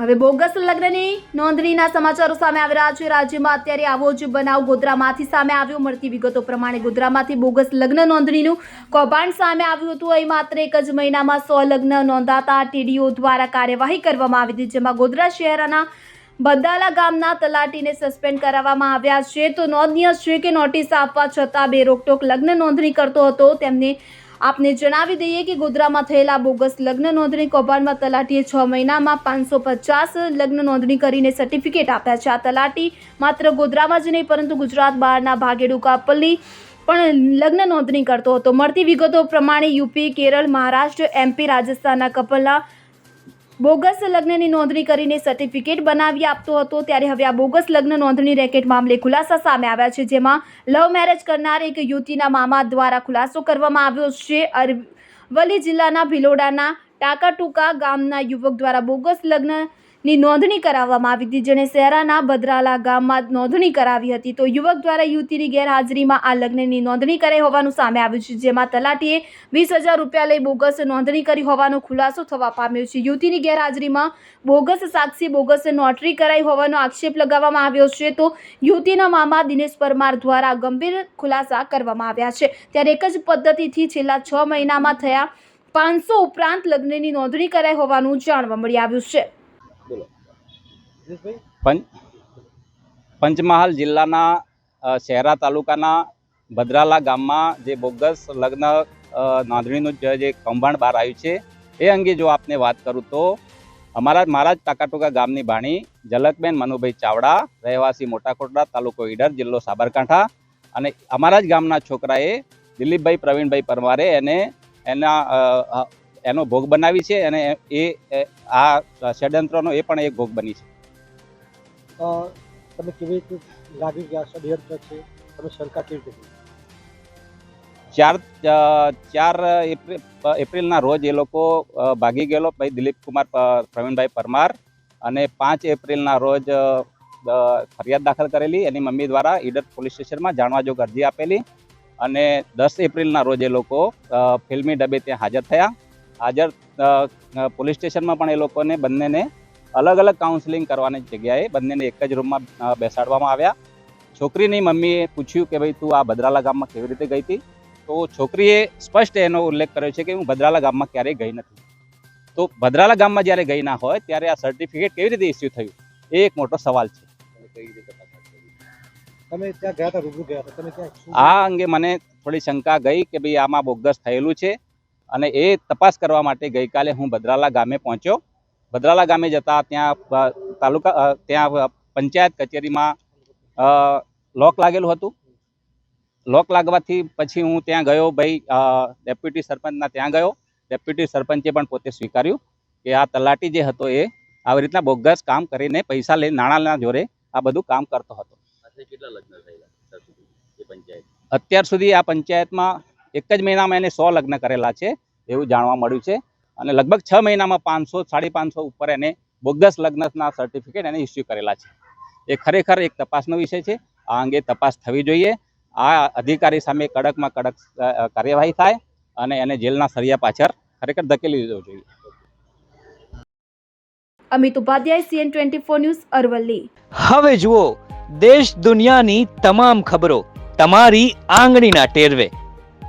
હવે બોગસ લગ્નની નોંધણીના સમાચારો સામે આવી રહ્યા છે. રાજ્યમાં અત્યારે આવો જ બનાવ ગોધરામાંથી સામે આવ્યો. મળતી વિગતો પ્રમાણે ગોધરામાંથી બોગસ લગ્ન નોંધણીનું કૌભાંડ સામે આવ્યું હતું. અહીં માત્ર એક જ મહિનામાં સો લગ્ન નોંધાતા ટીડીઓ દ્વારા કાર્યવાહી કરવામાં આવી હતી, જેમાં ગોધરા શહેરના બદાલા ગામના તલાટીને સસ્પેન્ડ કરાવવામાં આવ્યા છે. તો નોંધનીય છે કે નોટિસ આપવા છતાં બે રોકટોક લગ્ન નોંધણી કરતો હતો. તેમને આપને જણાવી દઈએ કે ગોધરામાં થયેલા બોગસ લગ્ન નોંધણી કૌભાંડમાં તલાટીએ છ મહિનામાં પાંચસો પચાસ લગ્ન નોંધણી કરીને સર્ટિફિકેટ આપ્યા છે. આ તલાટી માત્ર ગોધરામાં જ નહીં, પરંતુ ગુજરાત બહારના ભાગેડુ કાપલી પણ લગ્ન નોંધણી કરતો હતો. મળતી વિગતો પ્રમાણે યુપી, કેરળ, મહારાષ્ટ્ર એમપી રાજસ્થાનના કપલના બોગસ લગ્નની નોંધણી કરીને સર્ટિફિકેટ બનાવી આપતો હતો, ત્યારે હવે આ બોગસ લગ્ન નોંધણી રેકેટ મામલે ખુલાસા સામે આવ્યા છે, જેમાં લવ મેરેજ કરનાર એક યુવતીના મામા દ્વારા ખુલાસો કરવામાં આવ્યો છે. અરવલ્લી જિલ્લાના ભિલોડાના ટાકાટુકા ગામના યુવક દ્વારા બોગસ લગ્નની નોંધણી કરાવવામાં આવી હતી. જેણે શહેરાના ભદ્રાલા ગામમાં નોંધણી કરાવી હતી. તો યુવક દ્વારા યુવતીની ગેરહાજરીમાં આ લગ્નની નોંધણી કરાઈ હોવાનું સામે આવ્યું છે. જેમાં તલાટીએ વીસ હજાર રૂપિયા લઈ બોગસ નોંધણી કરી હોવાનો ખુલાસો થવા પામ્યો છે. યુવતીની ગેરહાજરીમાં બોગસ સાક્ષી બોગસ નોટરી કરાઈ હોવાનો આક્ષેપ લગાવવામાં આવ્યો છે. તો યુવતીના મામા દિનેશ પરમાર દ્વારા ગંભીર ખુલાસા કરવામાં આવ્યા છે. ત્યારે એક જ પદ્ધતિથી છેલ્લા છ મહિનામાં થયા પાંચસો ઉપરાંત લગ્નની નોંધણી કરાઈ હોવાનું જાણવા મળી આવ્યું છે. બોલો. પંચ પંચમહાલ જિલ્લાના શહેરા તાલુકાના ભદ્રાલા ગામમાં જે બોગસ લગ્ન નોંધણીનું જે કૌભાંડ બહાર આવ્યું છે, એ અંગે જો આપને વાત કરું તો અમારા, મારા જ ટાકાટોકા ગામની ભાણી ઝલકબેન મનુભાઈ ચાવડા, રહેવાસી મોટાકોટડા તાલુકો ઈડર, જિલ્લો સાબરકાંઠા અને અમારા જ ગામના છોકરાએ દિલીપભાઈ પ્રવીણભાઈ પરમારે એને, એના એનો ભોગ બનાવી છે અને એ આ ષડયંત્રનો એ પણ એક ભોગ બની છે. તમે કેવી રીતે લાગી ગયા ષડયંત્ર છે? તમે શંકા કેવી રીતે ચાર ચાર એપ્રિલ એપ્રિલના રોજ એ લોકો ભાગી ગયેલો ભાઈ દિલીપ કુમાર પ્રવીણભાઈ પરમાર અને પાંચ એપ્રિલના રોજ ફરિયાદ દાખલ કરેલી. એની મમ્મી દ્વારા ઈડર પોલીસ સ્ટેશનમાં જાણવા જોગ અરજી આપેલી અને દસ એપ્રિલના રોજ એ લોકો ફિલ્મી ડબે ત્યાં હાજર થયા. હાજર પોલીસ સ્ટેશનમાં પણ એ લોકોને બંનેને અલગ અલગ કાઉન્સેલિંગ કરવાની જગ્યાએ બંનેને એક જ રૂમમાં બેસાડવામાં આવ્યા. છોકરીની મમ્મીએ પૂછ્યું કે ભાઈ તું આ ભદ્રાલા ગામમાં કેવી રીતે ગઈ હતી? તો છોકરીએ સ્પષ્ટ એનો ઉલ્લેખ કર્યો છે કે હું ભદ્રાલા ગામમાં ક્યારેય ગઈ નથી. તો ભદ્રાલા ગામમાં જ્યારે ગઈ ના હોય ત્યારે આ સર્ટિફિકેટ કેવી રીતે ઇસ્યુ થયું? એ એક મોટો સવાલ છે. તમે ત્યાં ગયા હતા રૂબરૂ ગયા હતા. તમે ત્યાં આ અંગે મને થોડી શંકા ગઈ કે ભાઈ આમાં બોગસ થયેલું છે. અને એ તપાસ કરવા માટે ગઈકાલે હું ભદ્રાલા ગામે પહોંચ્યો. ભદ્રાલા ગામે જતા ત્યાં તાલુકા ત્યાં પંચાયત કચેરીમાં લોક લાગેલું હતું. લોક લાગવાથી પછી હું ત્યાં ગયો ભાઈ ડેપ્યુટી સરપંચના ત્યાં ગયો. ડેપ્યુટી સરપંચે પણ પોતે સ્વીકાર્યું કે આ તલાટી જે હતો એ આવી રીતના બોગસ કામ કરીને પૈસા લઈને નાણાંના જોરે આ બધું કામ કરતો હતો. અત્યાર સુધી આ પંચાયતમાં એક જ મહિનામાં એને સો લગ્ન કરેલા છે એવું જાણવા મળ્યું છે. અને લગભગ છ મહિનામાં પાંચસો સાડી પાંચસો ઉપર એને બોગસ લગ્નના સર્ટિફિકેટ એને ઇસ્યુ કરેલા છે. એ ખરેખર એક તપાસનો વિષય છે. આ અંગે તપાસ થવી જોઈએ. આ અધિકારી સામે કડકમાં કડક કાર્યવાહી થાય અને એને જેલના સળિયા પાછળ ખરેખર ધકેલી દેવો જોઈએ. Amit Upadhyay CN twenty four news Aravalli. હવે જુઓ દેશ દુનિયાની તમામ ખબરો તમારી આંગળીના ટેરવે.